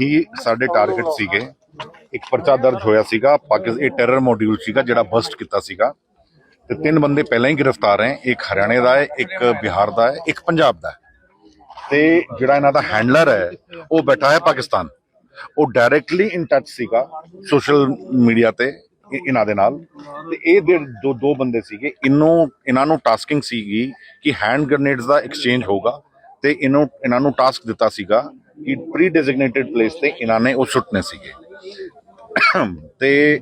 ਹੀ ਸਾਡੇ ਟਾਰਗੇਟ ਸੀਗੇ। ਇੱਕ ਪਰਚਾ ਦਰਜ ਹੋਇਆ ਸੀਗਾ, ਪਾਕਿਸਤਾਨ ਇਹ ਟੈਰਰ ਮੋਡਿਊਲ ਸੀਗਾ ਜਿਹੜਾ ਬਸਟ ਕੀਤਾ ਸੀਗਾ। ਤੇ ਤਿੰਨ ਬੰਦੇ ਪਹਿਲਾਂ ਹੀ ਗ੍ਰਿਫਤਾਰ ਹੈ, ਇੱਕ ਹਰਿਆਣੇ ਦਾ ਹੈ, ਇੱਕ ਬਿਹਾਰ ਦਾ ਹੈ, ਇੱਕ ਪੰਜਾਬ ਦਾ ਹੈ। ਤੇ ਜਿਹੜਾ ਇਹਨਾਂ ਦਾ ਹੈਂਡਲਰ ਹੈ, ਉਹ ਬੈਠਾ ਹੈ ਪਾਕਿਸਤਾਨ। ਉਹ ਡਾਇਰੈਕਟਲੀ ਇਨ ਟੱਚ ਸੀਗਾ ਸੋਸ਼ਲ ਮੀਡੀਆ ਤੇ ਇਹਨਾਂ ਦੇ ਨਾਲ। ਤੇ ਇਹ ਦੋ ਦੋ ਬੰਦੇ ਸੀਗੇ। ਇਹਨੂੰ ਇਹਨਾਂ ਨੂੰ ਟਾਸਕਿੰਗ ਸੀਗੀ ਕਿ ਹੈਂਡ ਗ੍ਰੇਨੇਡਸ ਦਾ ਐਕਸਚੇਂਜ ਹੋਊਗਾ ਤੇ ਇਹਨੂੰ ਇਹਨਾਂ ਨੂੰ ਟਾਸਕ ਦਿੱਤਾ ਸੀਗਾ ਕਿ ਪ੍ਰੀ ਡੈਜ਼ਿਗਨੇਟਿਡ ਪਲੇਸ ਤੇ ਇਹਨਾਂ ਨੇ ਉਹ ਸੁੱਟਨੇ ਸੀਗੇ। ਤੇ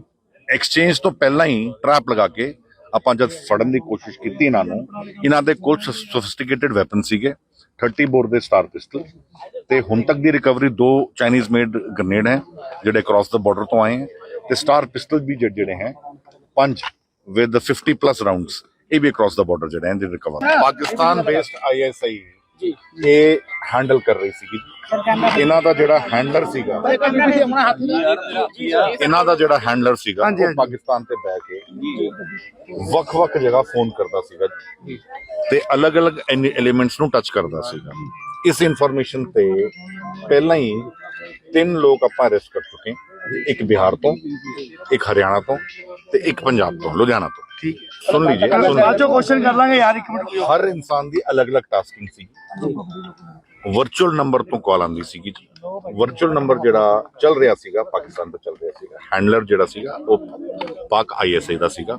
ਐਕਸਚੇਂਜ ਤੋਂ ਪਹਿਲਾਂ ਹੀ ਟਰੈਪ ਲਗਾ ਕੇ ਆਪਾਂ ਜਦ ਫੜਨ ਦੀ ਕੋਸ਼ਿਸ਼ ਕੀਤੀ ਇਹਨਾਂ ਨੂੰ ਇਹਨਾਂ ਦੇ ਕੋਲ ਸੋਫਿਸਟੀਕੇਟਡ ਵੈਪਨ ਸੀਗੇ 30 ਬੋਰ ਦੇ ਸਟਾਰ ਪਿਸਟਲ ਤੇ ਹੁਣ ਤੱਕ ਦੀ ਰਿਕਵਰੀ ਦੋ ਚਾਈਨੀਜ਼ ਮੇਡ ਗ੍ਰੇਨੇਡ ਹੈ ਜਿਹੜੇ ਕ੍ਰਾਸ ਦਾ ਬਾਰਡਰ ਤੋਂ ਆਏ ਹੈ ਤੇ ਸਟਾਰ ਪਿਸਟਲ ਵੀ ਜਿਹੜੇ ਜਿਹੜੇ ਹੈ ਪੰਜ ਵਿਦ 50 ਪਲੱਸ ਰਾਉਂਡਸ ਇਹ ਵੀ ਕ੍ਰਾਸ ਦਾ ਬਾਰਡਰ ਜਿਹੜੇ ਹੈ ਦੇ ਰਿਕਵਰ ਪਾਕਿਸਤਾਨ ਬੇਸਡ ਆਈਐਸਆਈ ਜੀ। ਇਹ ਹੈਂਡਲ ਕਰ ਰਹੀ ਸੀਗੀ। ਇਹਨਾਂ ਦਾ ਜਿਹੜਾ ਹੈਂਡਲਰ ਸੀਗਾ ਇਹਨਾਂ ਦਾ ਜਿਹੜਾ ਹੈਂਡਲਰ ਸੀਗਾ ਉਹ ਪਾਕਿਸਤਾਨ ਤੇ ਬਹਿ ਕੇ ਵੱਖ-ਵੱਖ ਜਗ੍ਹਾ ਫੋਨ ਕਰਦਾ ਸੀਗਾ ਤੇ ਅਲੱਗ-ਅਲੱਗ ਐਲੀਮੈਂਟਸ ਨੂੰ ਟੱਚ ਕਰਦਾ ਸੀਗਾ। ਇਸ ਇਨਫੋਰਮੇਸ਼ਨ ਤੇ ਪਹਿਲਾਂ ਹੀ ਤਿੰਨ ਲੋਕ ਆਪਾਂ ਅਰੈਸਟ ਕਰ ਚੁੱਕੇ। ਇੱਕ ਬਿਹਾਰ ਤੋਂ ਇੱਕ ਹਰਿਆਣਾ ਤੋਂ ਤੇ ਇੱਕ ਪੰਜਾਬ ਤੋਂ ਲੁਧਿਆਣਾ ਤੋਂ। ਠੀਕ ਹੈ। ਸੁਣ ਲੀजिए ਬਾਅਦ ਕੁਐਸਚਨ ਕਰ ਲਾਂਗੇ ਯਾਰ ਇੱਕ ਮਿੰਟ ਹਰ ਇਨਸਾਨ ਦੀ ਅਲੱਗ-ਅਲੱਗ ਟਾਸਕਿੰਗ ਸੀ। ਵਰਚੁਅਲ ਨੰਬਰ ਤੋਂ ਕਾਲ ਆਉਂਦੀ ਸੀਗੀ ਜੀ। ਵਰਚੁਅਲ ਨੰਬਰ ਜਿਹੜਾ ਚੱਲ ਰਿਹਾ ਸੀਗਾ ਪਾਕਿਸਤਾਨ ਤੋਂ ਚੱਲ ਰਿਹਾ ਸੀਗਾ। ਹੈਂਡਲਰ ਜਿਹੜਾ ਸੀਗਾ ਉਹ ਪਾਕ ਆਈਐਸਏ ਦਾ ਸੀਗਾ।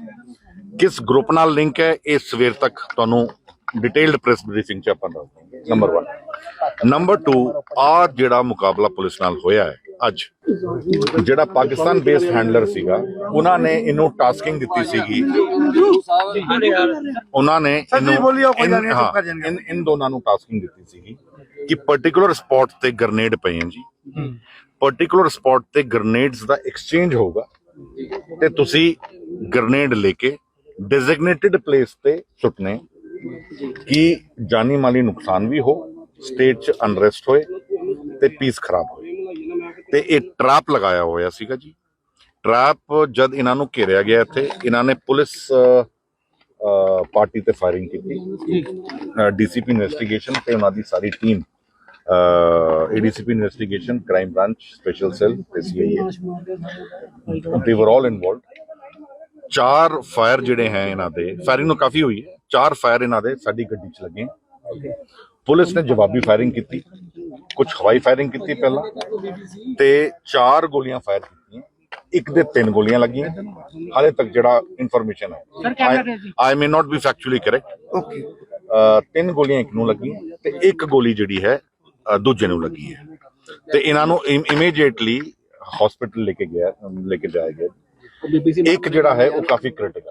ਕਿਸ ਗਰੁੱਪ ਨਾਲ ਲਿੰਕ ਹੈ? ਇਹ ਸਵੇਰ ਤੱਕ ਤੁਹਾਨੂੰ ਡਿਟੇਲਡ ਪ੍ਰੈਸ ਬਰੀਫਿੰਗ ਚ ਆਪਾਂ ਦੱਸ ਨੰਬਰ 1 ਨੰਬਰ 2 ਆ ਜਿਹੜਾ ਮੁਕਾਬਲਾ ਪੁਲਿਸ ਨਾਲ ਹੋਇਆ ਹੈ ਅੱਜ। ਜਿਹੜਾ ਪਾਕਿਸਤਾਨ ਬੇਸਡ ਹੈਂਡਲਰ ਸੀਗਾ ਉਹਨਾਂ ਨੇ ਇਹਨੂੰ ਟਾਸਕਿੰਗ ਦਿੱਤੀ ਸੀਗੀ। ਉਹਨਾਂ ਨੇ ਜਾਣਗੇ। ਇਨ ਇਨ ਦੋਨਾਂ ਨੂੰ ਟਾਸਕਿੰਗ ਦਿੱਤੀ ਸੀਗੀ। ਕਿ ਪਾਰਟਿਕੂਲਰ ਸਪੌਟ ਤੇ ਗ੍ਰਨੇਡ ਪਏ ਹਨ ਜੀ। ਪਾਰਟਿਕੂਲਰ ਸਪੌਟ ਤੇ ਗ੍ਰਨੇਡਸ ਦਾ ਐਕਸਚੇਂਜ ਹੋਊਗਾ। ਤੇ ਤੁਸੀਂ ਗ੍ਰਨੇਡ ਲੈ ਕੇ ਡੈਜ਼ਿਗਨੇਟਿਡ ਪਲੇਸ ਤੇ ਸੁੱਟਨੇ। ਕਿ ਜਾਨੀ ਮਾਲੀ ਨੁਕਸਾਨ ਵੀ ਹੋ ਸਟੇਟ 'ਚ ਅਨਰੈਸਟ ਹੋਏ ਤੇ ਪੀਸ ਖਰਾਬ ਹੋਏ ਤੇ ਇਹ ਟਰੈਪ ਲਗਾਇਆ ਹੋਇਆ ਸੀਗਾ ਜੀ। ਟਰੈਪ ਜਦ ਇਹਨਾਂ ਨੂੰ ਘੇਰਿਆ ਗਿਆ ਇੱਥੇ ਇਹਨਾਂ ਨੇ ਪੁਲਿਸ ਪਾਰਟੀ ਤੇ ਫਾਇਰਿੰਗ ਕੀਤੀ। ਡੀਸੀਪੀ ਇਨਵੈਸਟੀਗੇਸ਼ਨ ਤੇ ਉਹਨਾਂ ਦੀ ਸਾਰੀ team ADCP investigation crime branch special cell ਤੇ ਸੀਆਈਏ ਦੇ ਵਰ ਆਲ ਇਨਵੋਲਡ ਚਾਰ ਫਾਇਰ ਜਿਹੜੇ ਹੈ ਇਹਨਾਂ ਦੇ ਫਾਇਰਿੰਗ ਨੂੰ ਕਾਫੀ ਹੋਈ ਹੈ। ਚਾਰ ਫਾਇਰ ਇਹਨਾਂ ਦੇ ਸਾਡੀ ਗੱਡੀ 'ਚ ਲੱਗੇ। ਪੁਲਿਸ ਨੇ ਜਵਾਬੀ ਫਾਇਰਿੰਗ ਕੀਤੀ। ਕੁਝ ਹਵਾਈ ਫਾਇਰਿੰਗ ਕੀਤੀ ਪਹਿਲਾਂ। ਤੇ ਚਾਰ ਗੋਲੀਆਂ ਫਾਇਰ ਕੀਤੀਆਂ। ਇੱਕ ਦੇ ਤਿੰਨ ਗੋਲੀਆਂ ਲੱਗੀਆਂ। ਹਾਲੇ ਤੱਕ ਜਿਹੜਾ ਇਨਫੋਰਮੇਸ਼ਨ ਹੈ। I may not be factually correct okay ਤਿੰਨ ਗੋਲੀਆਂ ਇੱਕ ਨੂੰ ਲੱਗੀਆਂ ਤੇ ਇੱਕ ਗੋਲੀ ਜਿਹੜੀ ਹੈ ਦੂਜੇ ਨੂੰ ਲੱਗੀ ਹੈ। ਤੇ ਇਹਨਾਂ ਨੂੰ ਇਮੀਡੀਏਟਲੀ ਹਸਪੀਟਲ ਲੈ ਕੇ ਗਿਆ ਲੈ ਕੇ ਜਾਇਆ ਗਿਆ। ਇੱਕ ਜਿਹੜਾ ਹੈ ਉਹ ਕਾਫੀ ਕ੍ਰਿਟੀਕਲ